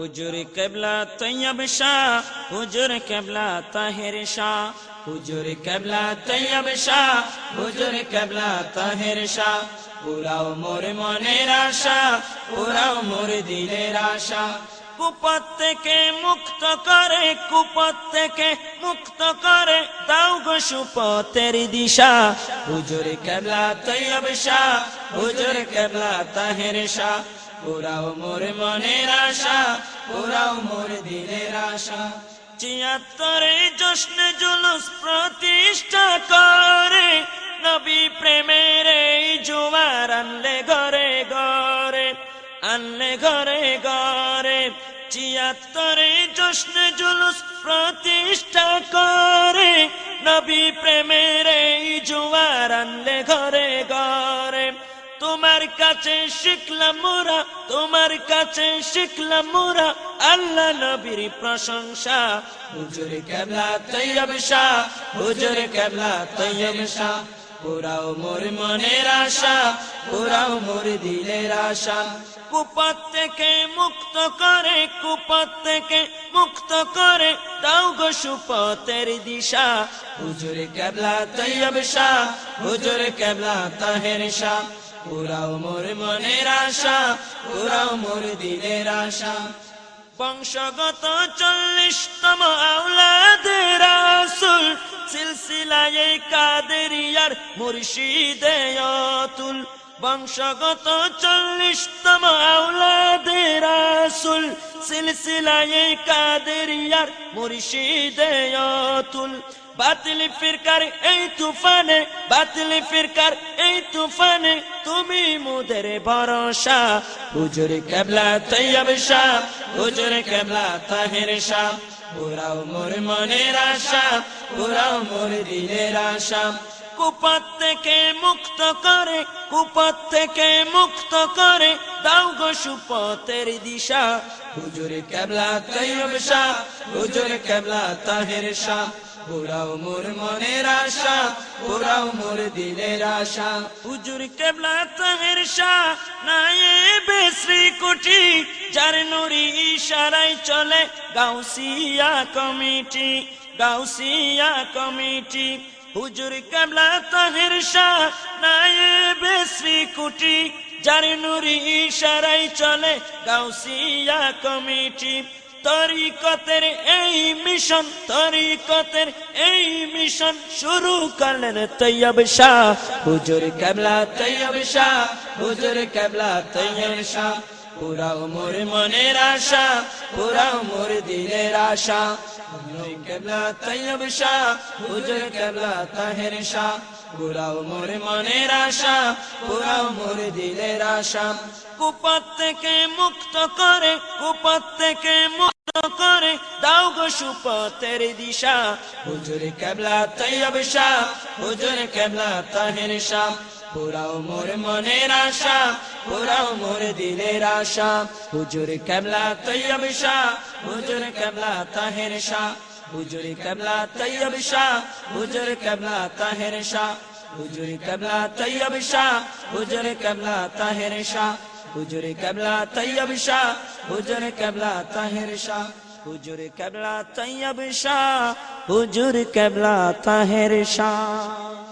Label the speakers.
Speaker 1: হুজুর কেবলা তৈয়ব শাহ, হুজুর কেবলা তাহের শাহ। হুজুর কেবলা তৈয়ব শাহ, হুজুর কেবলা তাহের শাহ। পুরাও মোর মনের আশা পুরাও মোর দিলের আশা। কুপত থেকে মুক্ত করে কুপত থেকে মুক্ত করে, দাও গো সুপতের দিশা। হুজুর কেবলা তৈয়ব শাহ, হুজুর কেবলা তাহের শাহ। পুরাও মোর মনের আশা, পুরাও মোর দিলের আশা। ছিয়াত্তরে জশ্ন জুলুস প্রতিষ্ঠা করে, নবী প্রেমের এই জুয়ার আনলে ঘরে ঘরে, আনলে ঘরে ঘরে। ছিয়াত্তরে জশ্ন জুলুস প্রতিষ্ঠা করে, নবী প্রেমের এই জুয়ার আনলে ঘরে ঘরে। তোমার কাছে শিখলাম মোরা তোমার কাছে শিখলাম মোরা আল্লাহ নবীর প্রশংসা, হুজুর কেবলা তৈয়ব শাহ, হুজুর কেবলা তৈয়ব শাহ। পুরাও মোর মনের আশা পুরাও মোর দিলের আশা। কুপত থেকে মুক্ত করে কুপত থেকে মুক্ত করে, দাও গো সুপতের দিশা। হুজুর কেবলা তৈয়ব শাহ, হুজুর কেবলা তাহের শাহ। পুরাও মোর মনের আশা পুরাও মোর দিনের আশা। বংশগত চল্লিশতম আওলাদের আসুল সিলসিলায় কাদেরিয়ার মুর্শিদে অতুল। বংশগত চল্লিশতম আউলাদের রাসুল সিলসিলায় কাদেরিয়ার মুর্শিদে অতুল। বাতিল ফিরকার এই তুফানে, বাতিল ফিরকার এই তুফানে, তুমি মুদের ভরসা। হুজুর কেবলা তৈয়ব শাহ, হুজুর কেবলা তাহের শাহ। পুরাও মোর মনের আশা পুরাও মোর দিলের আশা। কুপত থেকে মুক্ত করে, কুপত থেকে মুক্ত করে, দাও গো সুপতের দিশা। হুজুর কেবলা তৈয়ব শাহ, হুজুর কেবলা তাহের শাহ। পুরাও মোর মনের আশা পুরাও মোর দিলের আশা। হুজুর কেবলা তাহের শাহ নায়ে শ্রী কুটি যার নুরি ইশারায় চলে গাউসিয়া কমিটি গাউসিয়া কমিটি। হুজুর কেবলা তাহের শাহ নায়ে শ্রী কুটি, যার নুরি ইশারায় চলে গাউসিয়া কমিটি। তরিকতের এই মিশন, তরিকতের এই মিশন শুরু করলেন তৈয়ব শাহ। হুজুর কেবলা তৈয়ব শাহ, হুজুর কেবলা তৈয়ব শাহ। পুরাও মোর মনের আশা পুরাও মোর দিলের আশা। কেবলা তৈয়ব শাহ থেকে মুক্ত করে কুপত থেকে মুক্ত করে, দাও গো সুপতের দিশা। হুজুর কেবলা তৈয়ব শাহ হুজুর কেবলা তাহের শাহ পুরাও মোর মনের আশা পুরাও মোর দিলের আশা হুজুর কেবলা তৈয়ব শাহ হুজুর কেবলা তাহের শাহ হুজুর কেবলা তৈয়ব শাহ হুজুর কেবলা তাহের শাহ হুজুর কেবলা তৈয়ব শাহ হুজুর কেবলা তাহের শাহ হুজুর কেবলা তৈয়ব শাহ হুজুর কেবলা তাহের শাহ হুজুর কেবলা তৈয়ব শাহ হুজুর কেবলা তাহের শাহ